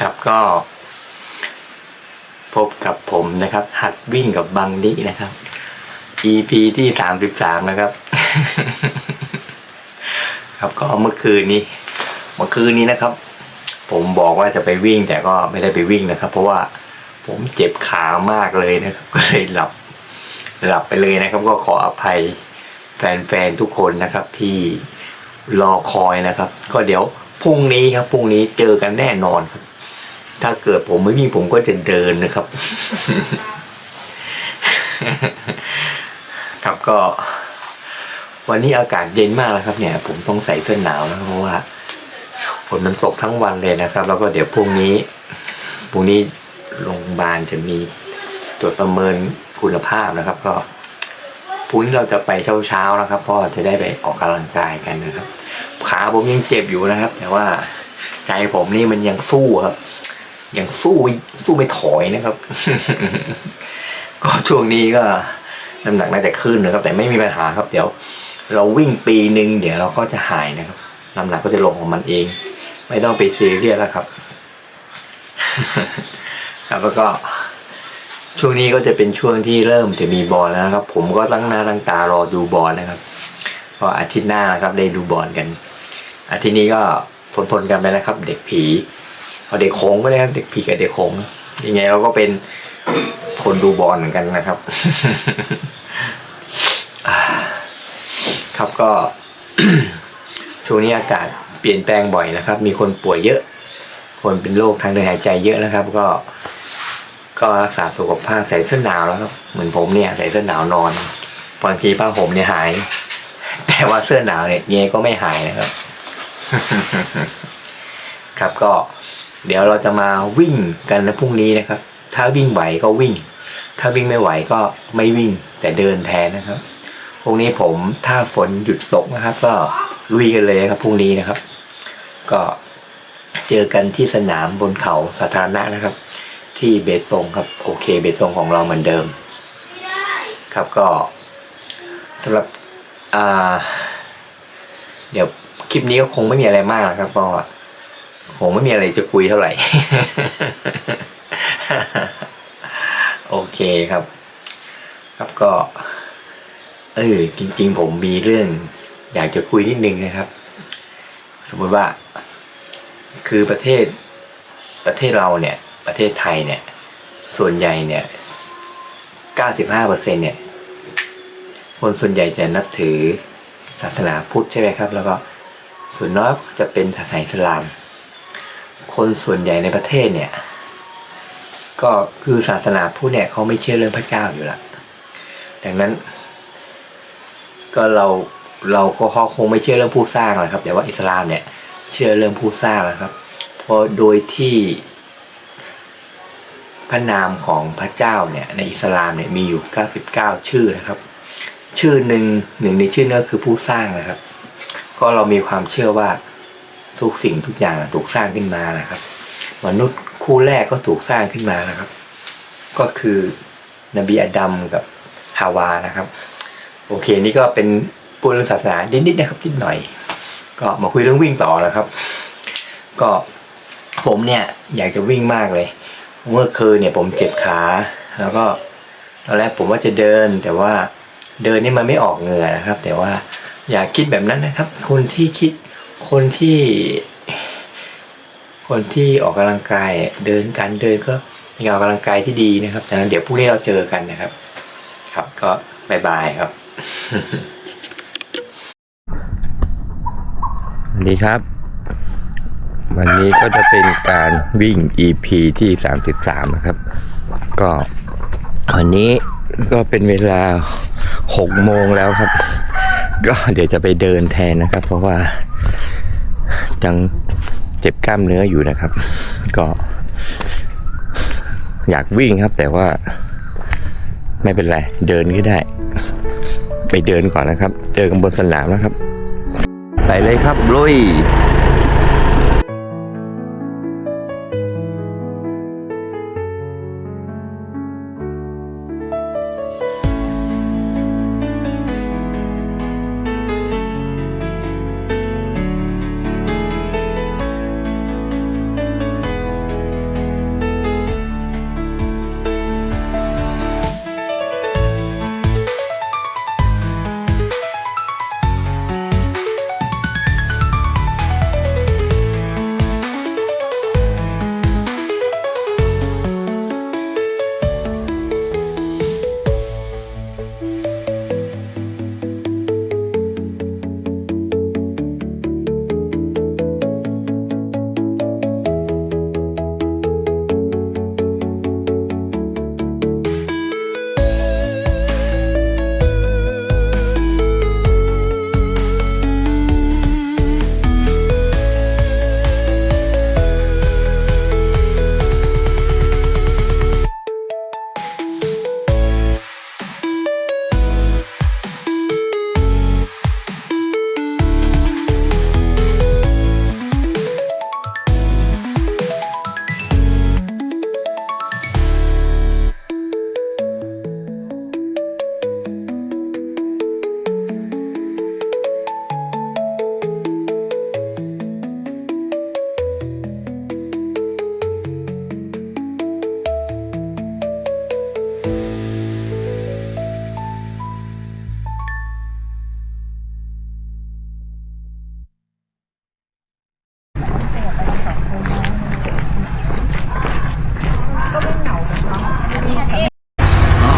ครับก็พบกับผมนะครับ หัดวิ่งกับบังดินะครับ EP ที่สามสิบสามนะครับ ครับก็เมื่อคืนนี้ เมื่อคืนนี้นะครับ ผมบอกว่าจะไปวิ่งแต่ก็ไม่ได้ไปวิ่งนะครับ เพราะว่าผมเจ็บขามากเลยนะครับ ก็เลยหลับหลับไปเลยนะครับ ก็ขออภัยแฟนๆทุกคนนะครับที่รอคอยนะครับ ก็เดี๋ยวพรุ่งนี้ครับพรุ่งนี้เจอกันแน่นอนครับ ถ้าเกิดผมไม่วิ่งผมก็จะเดินนะครับ ครับก็ วันนี้อากาศเย็นมากแล้วครับ เนี่ย ผมต้องใส่เสื้อหนาวนะเพราะว่าฝนมันตกทั้งวันเลยนะครับ แล้วก็เดี๋ยวพรุ่งนี้พรุ่งนี้โรงพยาบาลจะมีตรวจประเมินคุณภาพนะครับ ก็พรุ่งนี้เราจะไปเช้าๆนะครับเพราะจะได้ไปออกกำลังกายกันนะครับ ขาผมยังเจ็บอยู่นะครับ แต่ว่าใจผมนี่มันยังสู้ครับ ยังสู้สู้ไม่ถอยนะครับ ก็ช่วงนี้ก็น้ำหนักน่าจะขึ้นนะครับ แต่ไม่มีปัญหาครับ เดี๋ยว เราวิ่งปีหนึ่งเดี๋ยวเราก็จะหายนะครับน้ำหนักก็จะลงของมันเอง ไม่ต้องไปซีเรียสแล้วครับครับแล้วก็ช่วงนี้ก็จะเป็นช่วงที่เริ่มจะมีบอลแล้วนะครับ ผมก็ตั้งหน้าตั้งตารอดูบอลนะครับเพราะอาทิตย์หน้านะครับได้ดูบอลกัน อาทิตย์นี้ก็ทนทนๆกันไปนะครับ เด็กผี เอาเด็กโขงก็ได้ครับ เด็กผีกับเด็กโขงยังไงเราก็เป็นคนดูบอลเหมือนกันนะครับ ครับก็ช่วงนี้อากาศเปลี่ยนแปลงบ่อยนะครับ มีคนป่วยเยอะ คนเป็นโรคทางเดินหายใจเยอะนะครับ ก็ ก็รักษาสุขภาพใส่เสื้อหนาวแล้วครับเหมือนผมเนี่ยใส่เสื้อหนาวนอนบางทีผ้าห่มเนี่ยหาย แต่ว่าเสื้อหนาวเนี่ยยังไงก็ไม่หายนะครับ ครับก็ เดี๋ยวเราจะมาวิ่งกันในพรุ่งนี้นะครับ ถ้าวิ่งไหวก็วิ่ง ถ้าวิ่งไม่ไหวก็ไม่วิ่งแต่เดินแทนนะครับพรุ่งนี้ผมถ้าฝนหยุดตกนะครับ ก็ลุยกันเลยครับพรุ่งนี้นะครับ ก็เจอกันที่สนามบนเขาสาธารณะนะครับ ที่เบตงครับโอเค เบตงของเราเหมือนเดิม ครับก็สำหรับเดี๋ยวคลิปนี้ก็คงไม่มีอะไรมากนะครับเพราะ ว่าคงไม่มีอะไรจะคุยเท่าไหร่ โอเคครับ ครับก็ เออจริง ๆ ผมมีเรื่อง อยากจะคุยนิดนึงนะครับ สมมติว่า คือประเทศ ประเทศเราเนี่ย ประเทศไทยเนี่ย ส่วนใหญ่เนี่ย95เปอร์เซ็นเนี่ย คนส่วนใหญ่จะนับถือศาสนาพุทธใช่ไหมครับ แล้วก็ส่วนน้อยจะเป็นศาสนาอิสลาม คนส่วนใหญ่ในประเทศเนี่ย ก็คือศาสนาพุทธเนี่ยเขาไม่เชื่อเรื่องพระเจ้าอยู่ละดังนั้น ก็เราเราก็คงไม่เชื่อเรื่องผู้สร้างหรอกครับ แต่ว่าอิสลามเนี่ย เชื่อเรื่องผู้สร้างนะครับ เพราะโดยที่พระนามของพระเจ้าเนี่ยในอิสลามเนี่ยมีอยู่ 99 ชื่อนะครับ ชื่อหนึ่งหนึ่งในชื่อนั่นคือผู้สร้างนะครับ ก็เรามีความเชื่อว่า ทุกสิ่งทุกอย่างถูกสร้างขึ้นมานะครับ มนุษย์คู่แรกก็ถูกสร้างขึ้นมานะครับ ก็คือนบีอาดัมกับฮาวานะครับ โอเคนี่ก็เป็นพูดเรื่องศาสนานิดๆนะครับนิดหน่อย ก็มาคุยเรื่องวิ่งต่อนะครับ ก็ผมเนี่ยอยากจะวิ่งมากเลย เมื่อคืนเนี่ยผมเจ็บขาแล้วก็ตอนแรกผมว่าจะเดินแต่ว่าเดินนี่มันไม่ออกเหงื่อนะครับ แต่ว่าอย่าคิดแบบนั้นนะครับ คนที่คิด คนที่คนที่ออกกำลังกายเดินการเดินก็มีการออกกำลังกายที่ดีนะครับดังนั้นเดี๋ยวพรุ่งนี้เราเจอกันนะครับ ครับก็บายบายครับสวัสดีครับ วันนี้ก็จะเป็นการวิ่ง EP ที่ 33 นะครับ ก็วันนี้ก็เป็นเวลา6โมงแล้วครับ ก็เดี๋ยวจะไปเดินแทนนะครับ เพราะว่า ยังเจ็บกล้ามเนื้ออยู่นะครับ ก็ อยากวิ่งครับ แต่ว่าไม่เป็นไร เดินก็ได้ ไปเดินก่อนนะครับ เจอกันบนสนามนะครับ ไปเลยครับลุย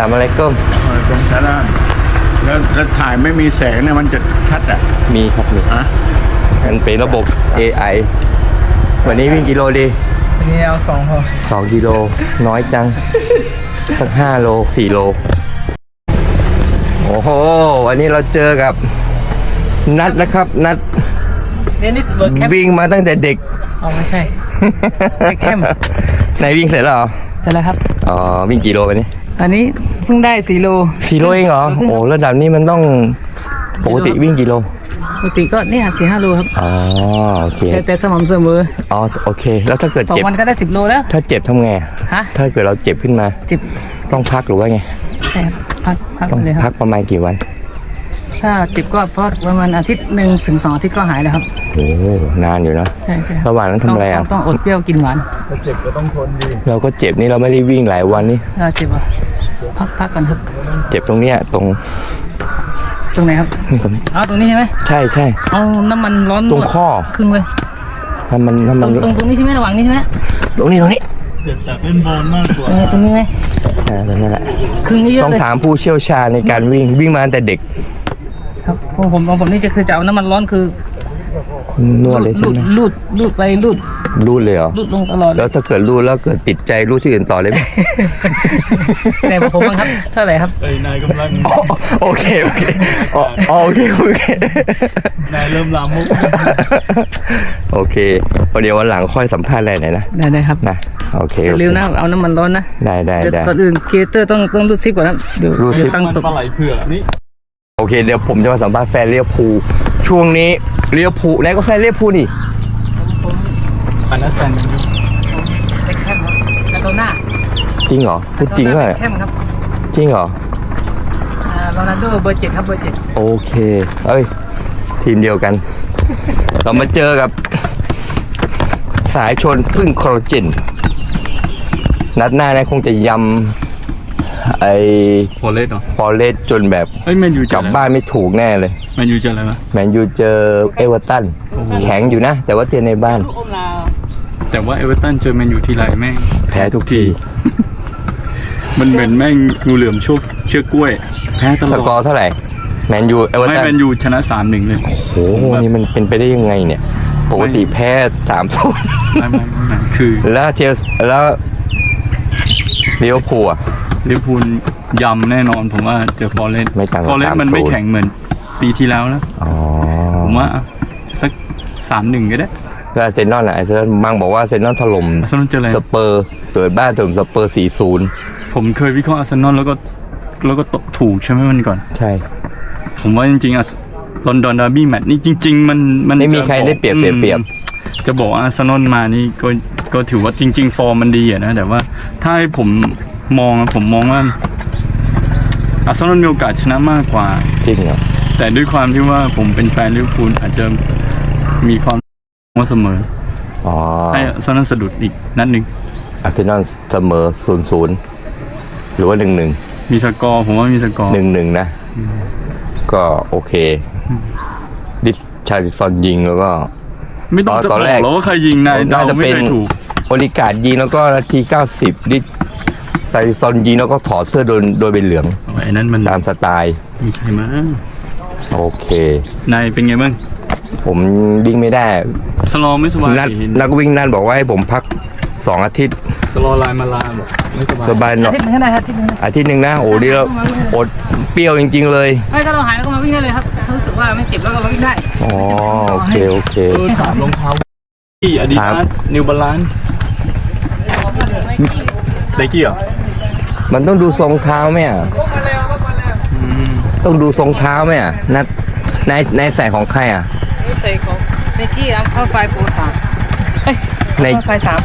ามอะไรก็เออตรงสาราแล้วแล้วถ่ายไม่มีแสงเนี่ยมันจะชัดอะมีครับมีฮะมันเป็นระบบ AI วันนี้วิ่งกิโลดีอันนี้เอาสองพอสองกิโลน้อยจังสักห้าโลสี่โล โอ้โห วันนี้เราเจอกับนัดนะครับ นัดเดนิสเบิร์กแคมวิ่งมาตั้งแต่เด็กอ๋อไม่ใช่แคมป์ไหนวิ่งเสร็จแล้วเหรอ ใช่แล้วครับ อ๋อ วิ่งกี่โลไปนี่อันนี้ พิ่งได้สี่โลสี่โลเองเหรอโอ้ระดับนี้มันต้องปกติวิ่งกี่โลปกติก็เนี่ยสี่ห้าโลครับอ๋อโอเคแต่แต่สม่ำเสมออ๋อโอเค แล้วถ้าเกิดสองเจ็บวันก็ได้สิบโลแล้วถ้าเจ็บทำไงฮะถ้าเกิดเราเจ็บขึ้นมาจิบต้องพักหรือว่าไงใช่ครับพักพักต้องเลยคพัรักบประมาณกี่วันถ้าจิบก็เพราะประมาณอาทิตย์หนึ่งถึงสองอาทิตย์ก็หายแล้วครับโอ้นานอยู่นะใช่ใช่คบระหว่างนั้นทำอะไรอะต้งต้องอดเปรี้ยวกินหวานถ้าเจ็บก็ต้องทนดีเราก็เจ็บนี่เราไม่ได้วิ่งหลายวันนี่ถ้าเจ็บอะ พักพักกันครับ เจ็บตรงเนี้ยตรงตรงไหนครับเอาตรงนี้ใช่ไหมใช่ใช่เอาน้ำมันร้อนตรงข้อครึ่งเลยถ้ามันถ้าตมัรนงตรงตรงนี้ใช่ไหมระหว่างนี้ใช่ไหมตรงนี้ตรงนี้เจ็บจากเล่นบอลมากกว่าตรงนี้ตรงนี้ไหมอ่าตรงนี้แหละครึ่งนี้เยอะต้องเลยถามผู้เชี่ยวชาญในการวิ่งวิ่งมาตั้งแต่เด็ก ครับผมผมของผมนี่จะคือจะเอาน้ำมันร้อนคือ นวดเลยลูใช่ดไหมลูดลูดไปลูดรูดเลยเหรอลูดลงตลอด แล้วถ้าเกิดรูดแล้วเกิดติดใจรูดที่อื่นต่อเลยไหมไหนบอกผมบ้างครับ เท่าไหร่ครับไอ้นายกำลังอ๋อโอเคโอเคอ๋ออ๋อโอเคโอเคนายเริ่มลามมุกโอเคเดี๋ยววันหลังค่อยสัมภาษณ์อะไรหน่อยนะได้ได้ครับนะโอเคอย่าโอเคลืมนะเอาน้ำมันร้อนนะได้ได้เดี๋ยวได้ก่อนอื่นครีเอเตอร์ต้องต้องรูดซิปก่อนนะเดี๋ยวรูดซิปเดี๋ยวตั้งตกปลาไหลเผือกนี่โอเคเดี๋ยวผมจะมาสัมภาษณ์แฟนเรียวภูลช่วงนี้ เรียวภูลไหนก็แฟนเรียวภูลนี่อันนั้นแฟนมันเล็กแคมครับกาโตน่าจริงเหรอพูดจริงเหรอแคมครับจริงเหรออ่าโรนัลโดเบอร์เจ็ดครับเบอร์เจ็ดโอเค เอ้ย ทีมเดียวกัน เรามาเจอกับ สายชนพึ่งคอลลาเจนนัดหน้าเนี่ยคงจะยำ ไอ้พอเล่นเหรอฟอเรสจนแบบเฮ้ยแมนยูกลับบ้านไม่ถูกแน่เลยแมนยูจะอะไรวะแมนยูเจอเอเวอร์ตันแข็งอยู่นะ แต่ว่าเจอในบ้านลูกอมลาวแต่ว่าเอเวอร์ตันเจอแมนยูทีไรแม่ง แพ้ทุกทีมันเหมือนแม่งงูเหลือมโชคเชือกกล้วย แพ้ตลสอดกอร์เท่าไหร่แมนยูเอเวอร์ไม่ตันแมนยูชนะสามหนึ่งเลย โอ้โหนี่มันเป็นไปได้ยังไงเนี่ยปกติแพ้สามศูนย์ไม่ไม่ไม่ไม่คือแล้วเชลซีแล้วเลี้ยวภูลอะ ลิเวอร์พูลยำแน่นอนผมว่าเจอฟอร์เรสไม่ต่างกับฟอร์เรสมันไม่3-0 แข็งเหมือนปีที่แล้วแล้ว อ๋อผมว่าสักสามหนึ่งก็ได้แล้วอาร์เซนอลอะอาร์เซนอลมังบอกว่าอาร์เซนอลถล่มอาร์เซนอลเจออะไรสเปอร์เกิดบ้านถล่มสเปอร์ผมเคยวิเคราะห์อาร์เซนอลแล้วก็แล้วก็ตกถูกใช่ไหมมันก่อน4-0ใช่ ผมว่าจริงๆอะลอนดอนดาร์บี้แมตช์นี่จริง ๆ มันมันไม่มีจะใครบอกได้เปรียบเสียเปรียบ อืมจะบอกว่าอาร์เซนอลมานี่ก็ ก็ถือว่าจริง ๆ ฟอร์มมันดีอะนะ แต่ว่าถ้าให้ผมมองอะผมมองว่าอาร์เซนอลมีโอกาสชนะมากกว่า จริงเหรอแต่ด้วยความที่ว่าผมเป็นแฟนลิเวอร์พูลอาจจะมีความว่าเสมออ๋อให้อาร์เซนอลสะดุดอีกนัดหนึ่งอาร์เซนอลเสมอ0-0หรือว่า1-1มีสกอร์ผมว่ามีสกอร์1-1นะ ก็โอเค ดิชาริซอนยิงแล้วก็ ไม่ต้องจะตบอนอกแรกหรอกว่าใครยิงนายเดาน่าจะไม่เป็นเคยถูกโอลิการดยิงแล้วก็นาที90ดิชาริซอนยิงแล้วก็ถอดเสื้อโดยโดยเป็นเหลืองไอ้นั้นมันตามสไตล์ไม่ใช่มั้งโอเค นายเป็นไงบ้างผมวิ่งไม่ได้ สลอไม่สบายนัดเห็นนักวิ่งนั่นบอกว่าให้ผมพักสองอาทิตย์ สลอไลน์มาลาบอกไม่สบายสบายหน่อยอาทิตย์หนึงก็ได้ครับอาทิตย์หนึงอาทิตย์หนึ่งนะโอ้ดีแล้วอดเปรี้ยวจริง ๆ เลยไม่ถ้าเราหายแล้วก็มาวิ่งได้เลยครับถ้ารู้สึกว่าไม่เจ็บแล้วก็มาวิ่งได้อ๋อโอเคโอเค เออถามรองเท้าที่อาดิครัดาบสนิวบาลานไดกี้เหรอมันต้องดูทรงเท้าไหมอะอืมต้องดูทรงเท้าไหมอะนัดในในใส่ของใครอะนี่ใส่ของเนกี้อัลฟาไฟโปรสามเอ้ยในอัลฟาไฟสาม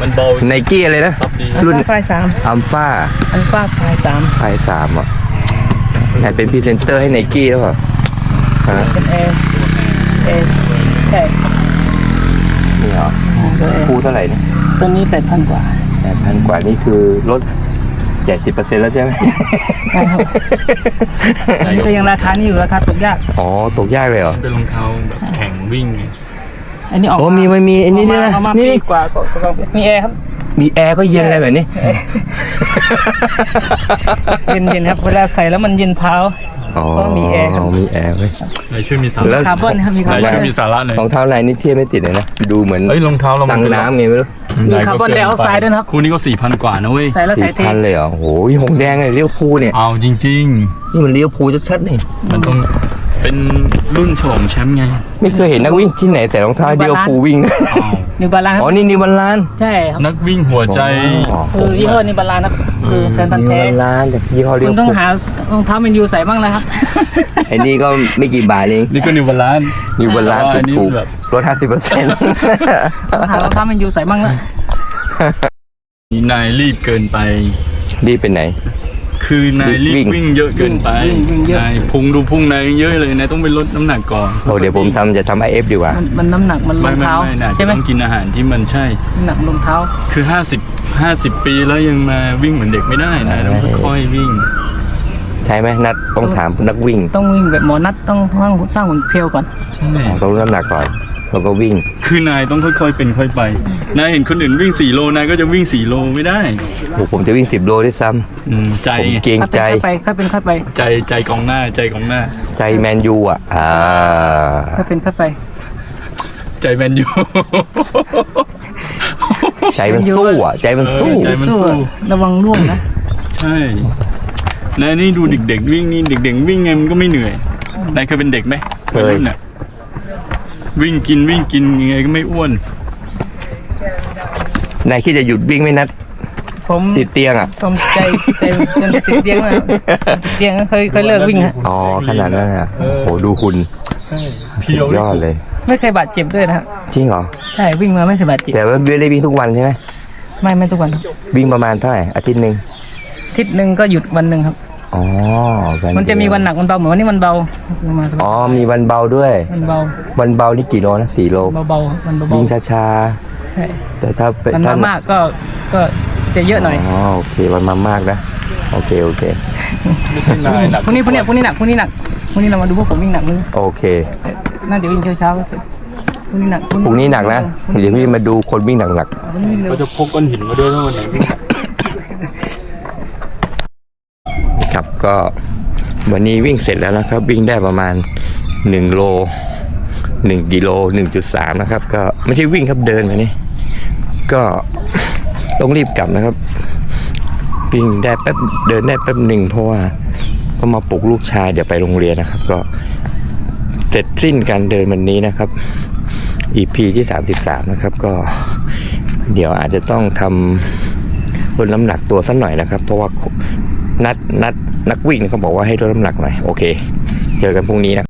มันเบาไนกี้อะไรนะซับดีอัลรุ่นฟาไฟสามอัมฟ้าอัลฟาไฟสามไฟสามอะไหนเป็นพรีเซนเตอร์ให้ไนกี้หรือเปล่าฮะเป็นเอเอใช่นี่เหรอตัวเอคูเท่าไหร่เนี่ยตัวนี้แปดพันกว่าแปดพันกว่านี่คือลดเจ็ดสิบเปอร์เซ็นต์แล้วใช่ไหมใช่ครับอันนี้ก็ยังราคานี้อยู่ราคาตกยาก อ๋อ ตกยากเลยเหรอ เป็นรองเท้าแบบแข่งวิ่งไง อันนี้ออกโอ้มีไม่มีอันนี้ด้วยนะเอามานี่ปีกว่าสองสองมีแอร์ครับ มีแอร์ก็เย็นอะไรแบบนี้ เย็นเย็นๆครับ เวลาใส่แล้วมันเย็นเท้า อ๋อก็มีแอร์ครับ มีแอร์ไว้ย ไหนช่วยมีสาแล้ระวคาร์บอนครับมีคาไหนร์บอนช่วยมีสาระหน่อยรองเท้าในนี่เทียบไม่ติดเลยนะ ดูเหมือนเอ้ยรองเท้าเราตัมังเป็น้ำไงไม่รู้มีคาร์บอนไดออกไซด์ด้วยนะครับ คู่นี้ก็สี่พันกว่านะเว้ย ใส่แล้วสี่ถ่ายเทพันเลยเหรอโอ้โหหงแดงเลยเลี้ยวภูลเนี่ย เอาจริง นี่มันเลี้ยวภูลชัดๆนี่ ๆ มันต้อง เป็นรุ่นฉลองแชมป์ไงไม่เคยเห็นนักวิ่งที่ไหนแต่รองเท้าเดียวภูลวิ่งนะอ้าวนิวบาลานอ๋อนี่นิวบาลานซ์ใช่ครับนักวิ่งหัวใจอ๋อคือยี่ห้อนิวบาลานครับคือแฟนพันนิธุ์วแท้บาลานซ์จากยี่ห้อเลี้คุยวณต้องภูลหารองเท้าแมนยูใส่บ้างแล้วครับไอ้นี่ก็ไม่กี่บาทเองนี่ก็นิวบาลานซ์นิวบาลานซ์แต่ว่าอันนี้ถูกแบบๆลดห้าสิบเปอร์เซ็นต์ต้องหารองเท้าแมนยูใส่บ้างแล้วนายรีบเกินไปรีบไปไหน คือนายรีบวิ่งวิ่งเยอะเกินไปวิ่งวิ่งเยอะ นายพุงดูพุงนายเยอะเลยนายต้องไปลดน้ำหนักก่อนโอ้เดี๋ยวผมทำจะทำไอเอฟดีกว่า มันมันน้ำหนักมันรไม่องไม่เท้าไม่นายใช่จะไหมต้องกินอาหารที่มันใช่ น้ำหนักรองเท้า คือ 50 50 ปีแล้วยังมาวิ่งเหมือนเด็กไม่ได้นายต้องใช่ค่อยๆวิ่ง ใช่ไหมนัดต้องถามนักวิ่งต้องวิ่งแบบหมอนัดต้องสร้างสร้างหุ่นเพรียวก่อนใช่อ๋อต้องรู้น้ำหนักก่อน แล้วก็วิ่ง คือนายต้องค่อยๆ เป็นค่อยไปนายเห็นคนอื่นวิ่ง4โลนายก็จะวิ่ง4โลไม่ได้โอ้ผมจะวิ่งสิบโลด้วยซ้อืมใจำผมไงเกรงค่อยใจเป็นค่อยไปค่อยเป็นค่อยไปใจใจกองหน้าใจกองหน้า ใจแมนยูอะอ่าค่อยเป็นค่อยไป ใจแมนยู ใจมันสู้อะ ใจมันสู้เออใจมันสู้ ระวังร่วงนะ ใช่นายนี่ดูเด็กๆวิ่งนี่เด็กๆวิ่งไงมันก็ไม่เหนื่อยนายเคยเป็นเด็กไหมเคย วัรุ่นน่ะ วิ่งกินวิ่งกินยังไงก็ไม่อ้วน นายคิดจะหยุดวิ่งไหมนัดผมติดเตียงอะ ผมใจใจจนติดเตียงนะติดเตียงก็เคยเคยเลิกวิ่งฮะอ๋อขนาดนั้นอะโหดูคุณเพียวสุดยอดเลย ไม่เคยบาดเจ็บด้วยนะครับจริงเหรอ ใช่วิ่งมาไม่เคยบาดเจ็บแต่ว่าไม่ได้วิ่งทุกวันใช่ไหมไม่ไม่ทุกวันครับวิ่งประมาณเท่าไหร่อาทิตย์หนึ่งอาทิศหนึ่งก็หยุดวันหนึ่งครับ อ๋อมันจะมีวันหนักวันเบาเหมือนวันนี้วันเบามาสบายอ๋อมีวันเบาด้วย วันเบาวันเบานี่กี่โลนะสี่โลเบาๆวันเบาวิ่งช้าๆใช่ๆแต่ถ้าเป็นมันถ้มามากก็ก็จะเยอะหน่อยอ๋อโอเควันมามากนะโอเคโอเค ไม่ใช่นายหนักพรุ่งนี้พรุ่งนี้พรุ่งนี้หนักพรุ่งนี้หนักพรุ่งนี้เรามาดูพวกผมวิ่งหนักพรุ่งนี้โอเคน่าจะวิ่งเช้าๆก็เสร็จพรุ่งนี้หนักพรุ่งนี้หนักนะเดี๋ยวพี่มาดูคนวิ่งหนักพรุ่งนี้เร็วเขาจะพกก้อนหินมาด้วยถ้าวันไหนวิ่งๆครับ ก็วันนี้วิ่งเสร็จแล้วนะครับ วิ่งได้ประมาณ 1 โล 1กิโล 1.3 นะครับ ก็ไม่ใช่วิ่งครับเดินมานี่ก็ต้องรีบกลับนะครับ วิ่งได้แป๊บเดินได้แป๊บหนึ่งเพราะว่าก็มาปลุกลูกชายเดี๋ยวไปโรงเรียนนะครับ ก็เสร็จสิ้นการเดินวันนี้นะครับ EP ที่ 33 นะครับ ก็เดี๋ยวอาจจะต้องทำลดน้ำหนักตัวสักหน่อยนะครับ เพราะว่า นัดนัดนักวิ่งเขาบอกว่าให้ลดน้ำหนักหน่อย โอเค เจอกันพรุ่งนี้นะ